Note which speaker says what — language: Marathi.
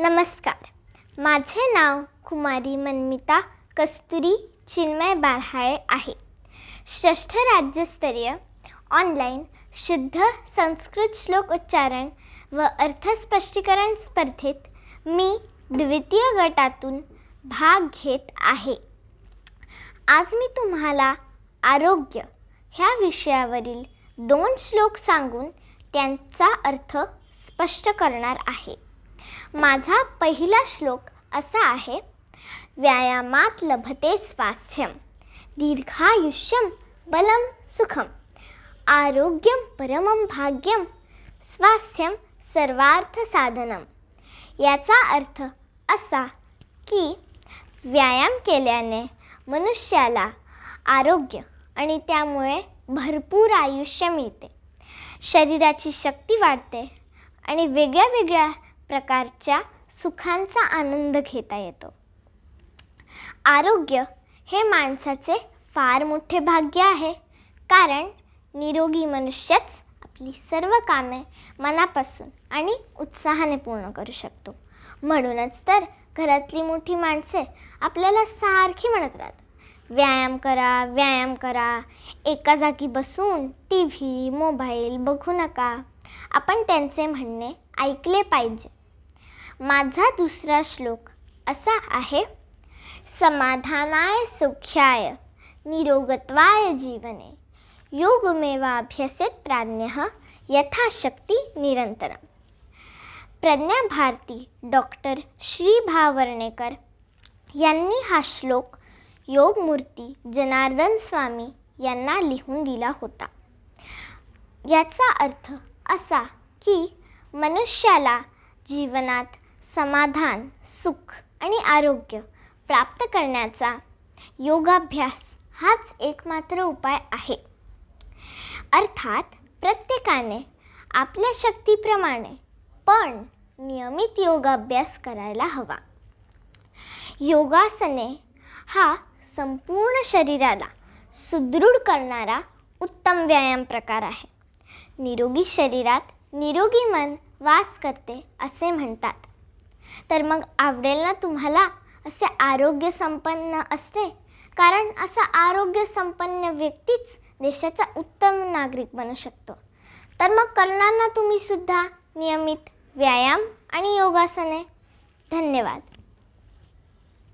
Speaker 1: नमस्कार. माझे नाव कुमारी मनमिता कस्तुरी चिन्मय बारहाळे आहे. षष्ठ राज्यस्तरीय ऑनलाईन शुद्ध संस्कृत श्लोक उच्चारण व अर्थस्पष्टीकरण स्पर्धेत मी द्वितीय गटातून भाग घेत आहे. आज मी तुम्हाला आरोग्य ह्या विषयावरील दोन श्लोक सांगून त्यांचा अर्थ स्पष्ट करणार आहे. माझा पहिला श्लोक असा आहे व्यायामात लभते स्वास्थ्यम दीर्घायुष्यम बलम सुखम आरोग्यम परमं भाग्यम स्वास्थ्यम सर्वार्थ साधनम याचा अर्थ असा की व्यायाम केल्याने मनुष्याला आरोग्य आणि त्यामुळे भरपूर आयुष्य मिळते. शरीराची शक्ती वाढते आणि वेगळ्या वेगळ्या प्रकारच्या सुखांचा आनंद घेता येतो. आरोग्य हे माणसाचे फार मोठे भाग्य आहे. कारण निरोगी मनुष्यच आपली सर्व कामे मनापासून आणि उत्साहाने पूर्ण करू शकतो. म्हणूनच तर घरातली मोठी माणसे आपल्याला सारखी म्हणत राहतात. व्यायाम करा व्यायाम करा. एका जागी बसून टी व्ही मोबाईल बघू नका. आपण त्यांचे म्हणणे ऐकले पाहिजे. माझा दुसरा श्लोक असा आहे समाधानाय सुख्याय निरोगत्वाय जीवने योगमेवाभ्यसेत प्राज्ञ यथाशक्ती निरंतरम. प्रज्ञा भारती डॉक्टर श्री भावर्णेकर यांनी हा श्लोक योगमूर्ती जनार्दन स्वामी यांना लिहून दिला होता. याचा अर्थ असा की मनुष्याला जीवनात समाधान सुख आणि आरोग्य प्राप्त करण्याचा योगाभ्यास हाच एकमात्र उपाय आहे. अर्थात प्रत्येकाने आपल्या शक्तीप्रमाणे पण नियमित योगाभ्यास करायला हवा. योगासने हा संपूर्ण शरीराला सुदृढ करणारा उत्तम व्यायाम प्रकार आहे. निरोगी शरीरात निरोगी मन वास करते असे म्हणतात. तर मग आवडेल ना तुम्हाला असे आरोग्य संपन्न असते कारण असा आरोग्य संपन्न व्यक्तीच देशाचा उत्तम नागरिक बनू शकतो. तर मग करणार ना तुम्ही सुद्धा नियमित व्यायाम आणि योगासने? धन्यवाद.